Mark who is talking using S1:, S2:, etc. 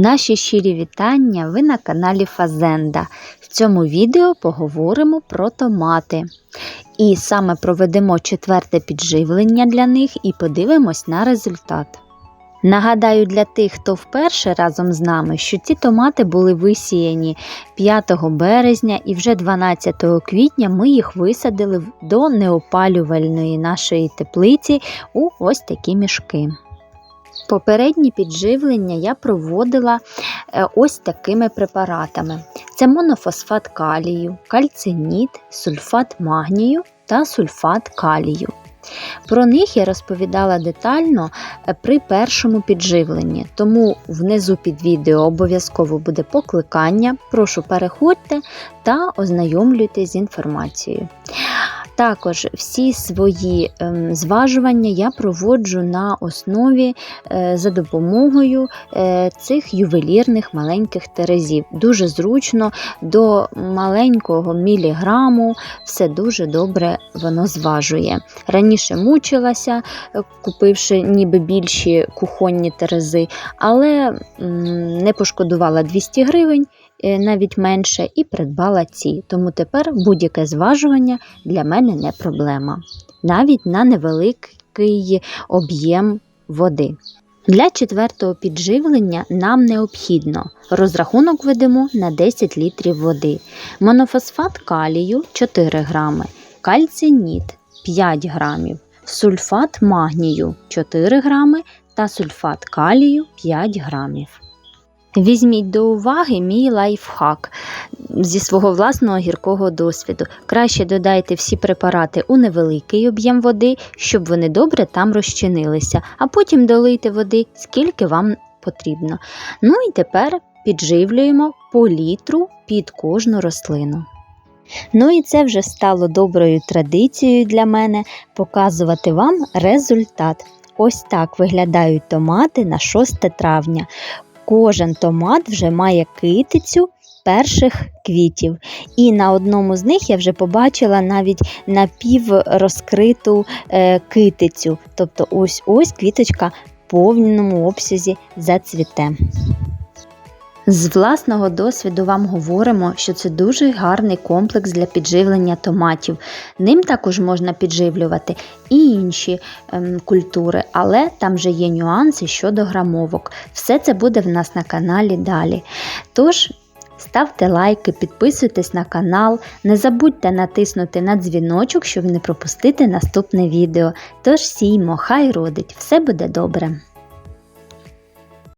S1: Наші щирі вітання! Ви на каналі Фазенда. В цьому відео поговоримо про томати. І саме проведемо четверте підживлення для них і подивимось на результат. Нагадаю для тих, хто вперше разом з нами, що ці томати були висіяні 5 березня і вже 12 квітня ми їх висадили до неопалювальної нашої теплиці у ось такі мішки. Попередні підживлення я проводила е, ось такими препаратами: це монофосфат калію, кальциніт, сульфат магнію та сульфат калію. Про них я розповідала детально е, при першому підживленні, тому внизу під відео обов'язково буде покликання. Прошу переходьте та ознайомлюйтесь з інформацією. Також всі свої ем, зважування я проводжу на основі е, за допомогою е, цих ювелірних маленьких терезів. Дуже зручно до маленького міліграму все дуже добре воно зважує. Раніше мучилася, е, купивши ніби більші кухонні терези, але не пошкодувала 200 гривень. Навіть менше і придбала ці, тому тепер будь-яке зважування для мене не проблема, навіть на невеликий об'єм води. Для четвертого підживлення нам необхідно. Розрахунок ведемо на 10 літрів води, монофосфат калію 4 грами, кальциніт 5 грамів, сульфат магнію 4 грами. Та сульфат калію 5 грамів. Візьміть до уваги мій лайфхак зі свого власного гіркого досвіду. Краще додайте всі препарати у невеликий об'єм води, щоб вони добре там розчинилися, а потім долийте води, скільки вам потрібно. Ну і тепер підживлюємо по літру під кожну рослину. Ну і це вже стало доброю традицією для мене показувати вам результат. Ось так виглядають томати на 6 травня кожен томат вже має китицю перших квітів. І на одному з них я вже побачила навіть напіврозкриту е, китицю. Тобто ось ось квіточка в повному обсязі зацвіте. З власного досвіду вам говоримо, що це дуже гарний комплекс для підживлення томатів. Ним також можна підживлювати і інші ем, культури, але там вже є нюанси щодо грамовок. Все це буде в нас на каналі далі. Тож, ставте лайки, підписуйтесь на канал, не забудьте натиснути на дзвіночок, щоб не пропустити наступне відео. Тож сіймо, хай родить, все буде добре!